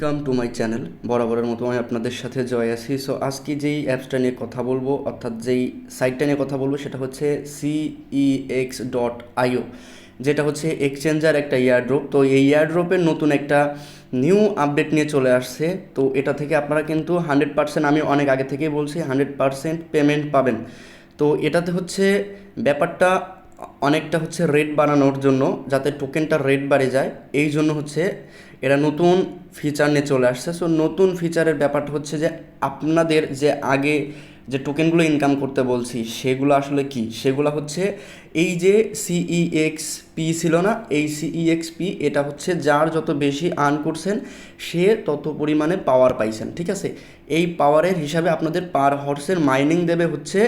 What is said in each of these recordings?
Welcome to my channel বরাবরের মতো আমি আপনাদের সাথে জয় আছি। সো আজকে যেই অ্যাপসটা নিয়ে কথা বলব, অর্থাৎ যেই সাইটটা নিয়ে কথা বলব, সেটা হচ্ছে সিইএক্স ডট আইও যেটা হচ্ছে এক্সচেঞ্জার একটা ইয়ারড্রপ তো এই ইয়ারড্রপের নতুন একটা নিউ আপডেট নিয়ে চলে আসছে। তো এটা থেকে আপনারা কিন্তু হান্ড্রেড পার্সেন্ট আমি অনেক আগে থেকেই বলছি হান্ড্রেড পার্সেন্ট পেমেন্ট পাবেন। তো এটাতে হচ্ছে ব্যাপারটা অনেকটা হচ্ছে রেট বাড়ানোর জন্য, যাতে টোকেনটা রেট বাড়ে যায়। এই জন্য হচ্ছে এরা নতুন ফিচার নিয়ে চলে আসছে। সো নতুন ফিচারের ব্যাপারটা হচ্ছে যে, আপনাদের যে আগে যে টোকেনগুলো ইনকাম করতে বলছি, সেগুলো আসলে কি? সেগুলো হচ্ছে এই যে সিইএক্স পি ছিল না, এই সিইএক্স পি এটা হচ্ছে যার যত বেশি আর্ন করছেন, সে তত পরিমাণে পাওয়ার পাইছেন। ঠিক আছে? এই পাওয়ারের হিসাবে আপনাদের পার হর্সের মাইনিং দেবে হচ্ছে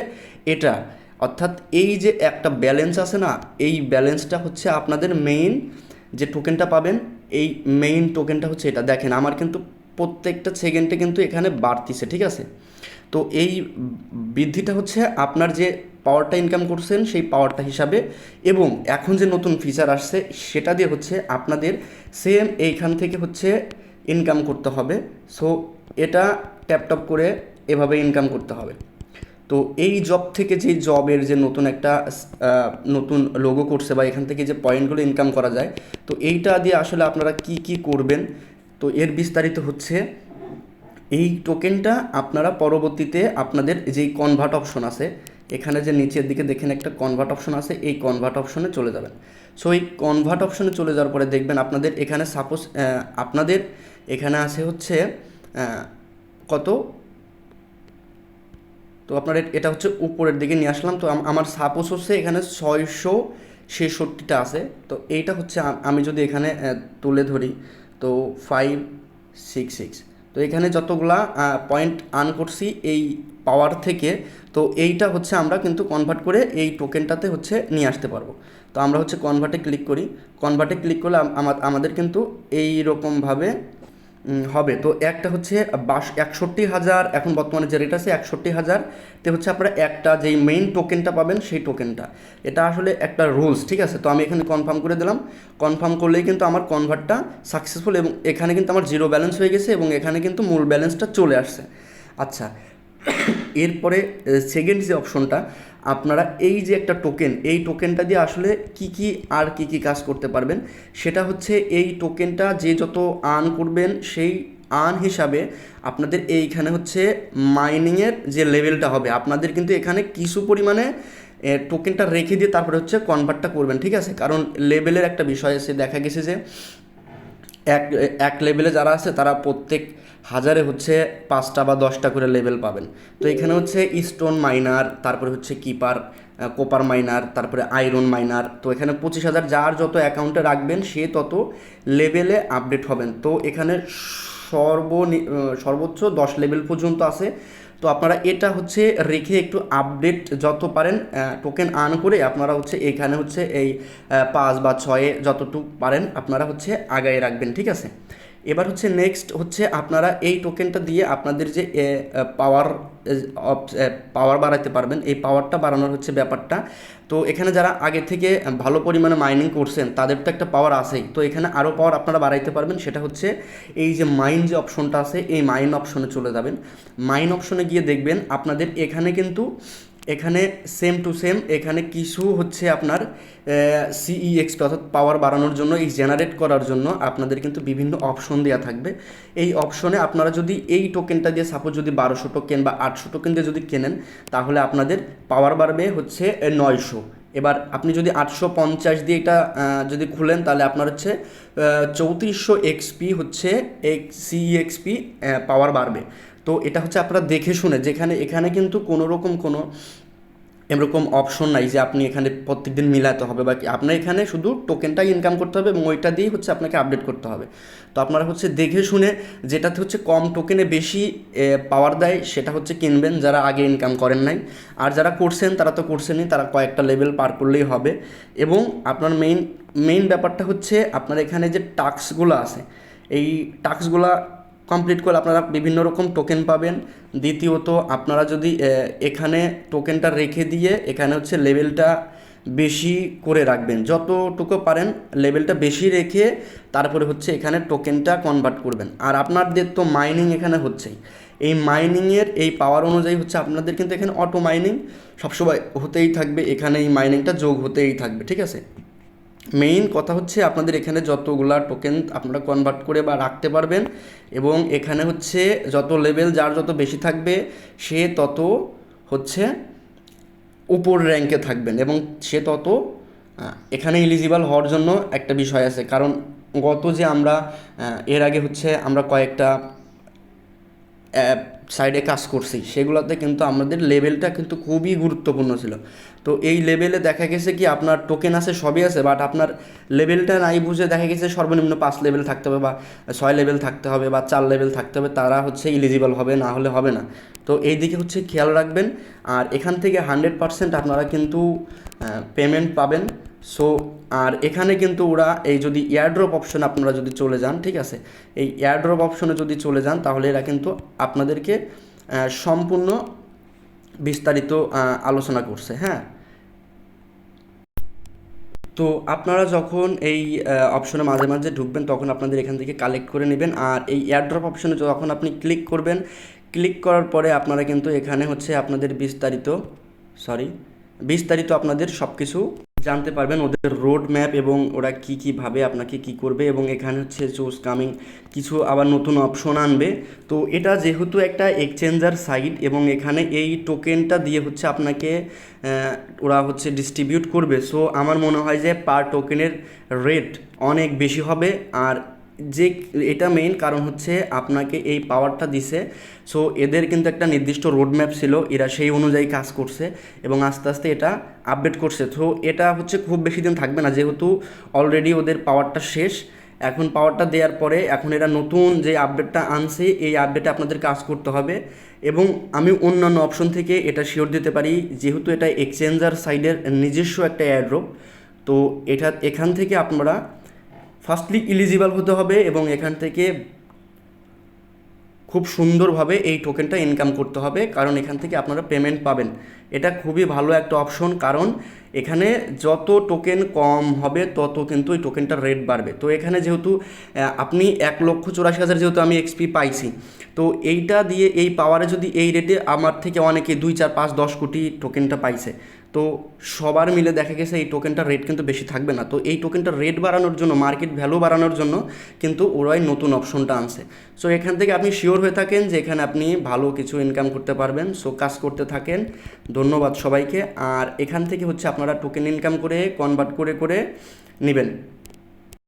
এটা। অর্থাৎ এই যে একটা ব্যালেন্স আছে না, এই ব্যালেন্সটা হচ্ছে আপনাদের মেইন যে টোকেনটা পাবেন, এই মেইন টোকেনটা হচ্ছে এটা। দেখেন, আমার কিন্তু প্রত্যেকটা সেকেন্ডে কিন্তু এখানে বাড়তিছে, ঠিক আছে? তো এই বৃদ্ধিটা হচ্ছে আপনার যে পাওয়ারটা ইনকাম করছেন, সেই পাওয়ারটা হিসাবে এবং এখন যে নতুন ফিচার আসছে, সেটা দিয়ে হচ্ছে আপনাদের সেম এইখান থেকে হচ্ছে ইনকাম করতে হবে। সো এটা ট্যাপ টপ করে এভাবে ইনকাম করতে হবে। তো এই জব থেকে যে জবের যে নতুন একটা নতুন লোগো করছে বা এখান থেকে যে পয়েন্টগুলো ইনকাম করা যায়, তো এইটা দিয়ে আসলে আপনারা কি কি করবেন? তো এর বিস্তারিত হচ্ছে, এই টোকেনটা আপনারা পরবর্তীতে আপনাদের যেই কনভার্ট অপশন আছে, এখানে যে নিচের দিকে দেখেন একটা কনভার্ট অপশন আছে, এই কনভার্ট অপশনে চলে যাবেন। সো এই কনভার্ট অপশনে চলে যাওয়ার পরে দেখবেন আপনাদের এখানে সাপোজ আপনাদের এখানে আছে হচ্ছে কত? তো আপনার এটা হচ্ছে উপরের দিকে নিয়ে আসলাম। তো আমার সাপোজ হচ্ছে এখানে ছয়শো ছেষট্টিটা আছে। তো এইটা হচ্ছে আমি যদি এখানে তুলে ধরি তো ফাইভ সিক্স সিক্স তো এখানে যতগুলা পয়েন্ট আর্ন করছি এই পাওয়ার থেকে তো এইটা হচ্ছে আমরা কিন্তু কনভার্ট করে এই টোকেনটাতে হচ্ছে নিয়ে আসতে পারব। তো আমরা হচ্ছে কনভার্টে ক্লিক করি। কনভার্টে ক্লিক করলে আমাদের কিন্তু এই রকমভাবে উম, হবে। তো একটা হচ্ছে বাস একষট্টি হাজার, এখন বর্তমানে যে রেট আছে একষট্টি হাজার, তে হচ্ছে আপনারা একটা যেই মেইন টোকেনটা পাবেন সেই টোকেনটা এটা আসলে একটা রুলস ঠিক আছে? তো আমি এখানে কনফার্ম করে দিলাম। কনফার্ম করলেই কিন্তু আমার কনভার্টটা সাকসেসফুল এবং এখানে কিন্তু আমার জিরো ব্যালেন্স হয়ে গেছে এবং এখানে কিন্তু মূল ব্যালেন্সটা চলে আসছে। আচ্ছা এরপরে সেকেন্ড যে অপশনটা আপনারা এই যে একটা টোকেন এই টোকেনটা দিয়ে আসলে কি কি আর কি কি কাজ করতে পারবেন, সেটা হচ্ছে এই টোকেনটা যে যত আর্ন করবেন, সেই আর্ন হিসাবে আপনাদের এইখানে হচ্ছে মাইনিংয়ের যে লেভেলটা হবে, আপনাদের কিন্তু এখানে কিছু পরিমাণে টোকেনটা রেখে দিয়ে তারপরে হচ্ছে কনভার্টটা করবেন, ঠিক আছে? কারণ লেভেলের একটা বিষয় আছে, দেখা গেছে যে এক এক লেভেলে যারা আছে, তারা প্রত্যেক হাজারে হচ্ছে পাঁচটা বা দশটা করে লেভেল পাবেন। তো এখানে হচ্ছে স্টোন মাইনার তারপরে হচ্ছে কিপার কোপার মাইনার তারপরে আয়রন মাইনার তো এখানে পঁচিশ হাজার যার যত অ্যাকাউন্টে রাখবেন, সে তত লেভেলে আপডেট হবেন। তো এখানে সর্ব সর্বোচ্চ দশ লেভেল পর্যন্ত আছে। তো আপনারা এটা হচ্ছে রেখে একটু আপডেট যত পারেন টোকেন আর্ন করে আপনারা হচ্ছে এখানে হচ্ছে এই পাঁচ বা ছয়ে যতটুকু পারেন আপনারা হচ্ছে আগায় রাখবেন, ঠিক আছে? এবার হচ্ছে নেক্সট হচ্ছে আপনারা এই টোকেনটা দিয়ে আপনাদের যে পাওয়ার পাওয়ার বাড়াতে পারবেন, এই পাওয়ারটা বাড়ানোর হচ্ছে ব্যাপারটা। তো এখানে যারা আগে থেকে ভালো পরিমাণে মাইনিং করছেন, তাদের তো একটা পাওয়ার আছেই। তো এখানে আরও পাওয়ার আপনারা বাড়াইতে পারবেন, সেটা হচ্ছে এই যে মাইন যে অপশনটা আছে, এই মাইন অপশনে চলে যাবেন। মাইন অপশনে গিয়ে দেখবেন আপনাদের এখানে কিন্তু এখানে সেম টু সেম এখানে কিছু হচ্ছে আপনার সিইএক্স অর্থাৎ পাওয়ার বাড়ানোর জন্য, এই জেনারেট করার জন্য আপনাদের কিন্তু বিভিন্ন অপশন দেওয়া থাকবে। এই অপশনে আপনারা যদি এই টোকেনটা দিয়ে সাপোজ যদি বারোশো টোকেন বা আটশো টোকেন দিয়ে যদি কেনেন, তাহলে আপনাদের পাওয়ার বাড়বে হচ্ছে নয়শো। এবার আপনি যদি আটশো পঞ্চাশ দিয়ে এটা যদি খুলেন, তাহলে আপনার হচ্ছে চৌত্রিশশো এক্সপি হচ্ছে এক্স সিএক্সপি পাওয়ার বাড়বে। তো এটা হচ্ছে আপনারা দেখে শুনে, যেখানে, এখানে কিন্তু কোনো রকম কোনো এরকম অপশন নাই যে আপনি এখানে প্রত্যেকদিন মিলাতে হবে বা আপনার এখানে শুধু টোকেনটাই ইনকাম করতে হবে এবং ওইটা দিয়েই হচ্ছে আপনাকে আপডেট করতে হবে। তো আপনারা হচ্ছে দেখে শুনে যেটাতে হচ্ছে কম টোকেনে বেশি পাওয়ার দেয়, সেটা হচ্ছে কিনবেন যারা আগে ইনকাম করেন নাই। আর যারা করছেন, তারা তো করছেনই তারা কয়েকটা লেভেল পার করলেই হবে। এবং আপনার মেইন মেইন ব্যাপারটা হচ্ছে আপনার এখানে যে টাস্কগুলো আছে, এই টাস্কগুলা কমপ্লিট করলে আপনারা বিভিন্ন রকম টোকেন পাবেন। দ্বিতীয়ত, আপনারা যদি এখানে টোকেনটা রেখে দিয়ে এখানে হচ্ছে লেভেলটা বেশি করে রাখবেন। যতটুকু পারেন লেভেলটা বেশি রেখে তারপরে হচ্ছে এখানে টোকেনটা কনভার্ট করবেন। আর আপনাদের তো মাইনিং এখানে হচ্ছেই। এই মাইনিংয়ের এই পাওয়ার অনুযায়ী হচ্ছে আপনাদের কিন্তু এখানে অটো মাইনিং সবসময় হতেই থাকবে। এখানে এই মাইনিংটা যোগ হতেই থাকবে, ঠিক আছে? মেইন কথা হচ্ছে আপনাদের এখানে যতগুলা টোকেন আপনারা কনভার্ট করে বা রাখতে পারবেন এবং এখানে হচ্ছে যত লেভেল যার যত বেশি থাকবে, সে তত হচ্ছে উপর র্যাঙ্কে থাকবেন এবং সে তত এখানে এলিজিবল হওয়ার জন্য একটা বিষয় আছে। কারণ গত যে আমরা এর আগে হচ্ছে আমরা কয়েকটা সাইডে কাজ করছি, সেগুলোতে কিন্তু আমাদের লেভেলটা কিন্তু খুবই গুরুত্বপূর্ণ ছিল। তো এই লেভেলে দেখা গেছে কি আপনার টোকেন আছে, সবই আছে বাট আপনার লেভেলটা নাই বুঝে দেখা গেছে সর্বনিম্ন পাঁচ লেভেল থাকতে হবে বা ছয় লেভেল থাকতে হবে বা চার লেভেল থাকতে হবে, তারা হচ্ছে ইলিজিবল হবে, না হলে হবে না। তো এই দিকে হচ্ছে খেয়াল রাখবেন, আর এখান থেকে হান্ড্রেড পারসেন্ট আপনারা কিন্তু পেমেন্ট পাবেন। সো আর এখানে কিন্তু ওরা এই যদি এয়ারড্রপ অপশন আপনারা যদি চলে যান, ঠিক আছে? এই এয়ারড্রপ অপশনে যদি চলে যান, তাহলে এরা কিন্তু আপনাদেরকে সম্পূর্ণ বিস্তারিত আলোচনা করছে হ্যাঁ? তো আপনারা যখন এই অপশনে মাঝে মাঝে ঢুকবেন, তখন আপনাদের এখান থেকে কালেক্ট করে নেবেন। আর এই এয়ারড্রপ অপশনে যখন আপনি ক্লিক করবেন ক্লিক করার পরে আপনারা কিন্তু এখানে হচ্ছে আপনাদের বিস্তারিত সরি বিস্তারিত আপনাদের সব কিছু জানতে পারবেন ওদের রোড ম্যাপ এবং ওরা কী কীভাবে আপনাকে কি করবে এবং এখানে হচ্ছে চোস কামিং কিছু আবার নতুন অপশন আনবে। তো এটা যেহেতু একটা এক্সচেঞ্জার সাইট এবং এখানে এই টোকেনটা দিয়ে হচ্ছে আপনাকে ওরা হচ্ছে ডিস্ট্রিবিউট করবে। সো আমার মনে হয় যে পার টোকেনের রেট অনেক বেশি হবে আর যে এটা মেইন কারণ হচ্ছে আপনাকে এই পাওয়ারটা দিছে। সো এদের কিন্তু একটা নির্দিষ্ট রোড ম্যাপ ছিল, এরা সেই অনুযায়ী কাজ করছে এবং আস্তে আস্তে এটা আপডেট করছে। তো, এটা হচ্ছে খুব বেশি দিন থাকবে না, যেহেতু অলরেডি ওদের পাওয়ারটা শেষ। এখন পাওয়ারটা দেওয়ার পরে, এখন এরা নতুন যে আপডেটটা আনছে, এই আপডেটে আপনাদের কাজ করতে হবে। এবং আমি অন্যান্য অপশন থেকে এটা শিওর দিতে পারি, যেহেতু এটা এক্সচেঞ্জার সাইডের নিজস্ব একটা অ্যাড্রোপ তো, এটা, এখান থেকে আপনারা ফার্স্টলি ইলিজিবল হতে হবে এবং এখান থেকে খুব সুন্দরভাবে এই টোকেনটা ইনকাম করতে হবে। কারণ এখান থেকে আপনারা পেমেন্ট পাবেন। এটা খুবই ভালো একটা অপশন কারণ এখানে যত টোকেন কম হবে, তত কিন্তু এই টোকেনটার রেট বাড়বে। তো এখানে যেহেতু আপনি এক লক্ষ চুরাশি হাজার যেহেতু আমি এক্সপি পাইছি, তো এইটা দিয়ে এই পাওয়ারে যদি এই রেটে আমার থেকে অনেকে দুই, চার, পাঁচ, দশ কোটি টোকেনটা পাইছে তো সবার মিলে দেখা গেছে এই টোকেনটার রেট কিন্তু বেশি থাকবে না। তো এই টোকেনটার রেট বাড়ানোর জন্য মার্কেট ভ্যালু বাড়ানোর জন্য কিন্তু ওরাই নতুন অপশনটা আনছে। সো এখান থেকে আপনি শিওর হয়ে থাকেন যে এখানে আপনি ভালো কিছু ইনকাম করতে পারবেন। সো কাজ করতে থাকেন। ধন্যবাদ সবাইকে। আর এখান থেকে হচ্ছে আপনারা টোকেন ইনকাম করে কনভার্ট করে করে নেবেন।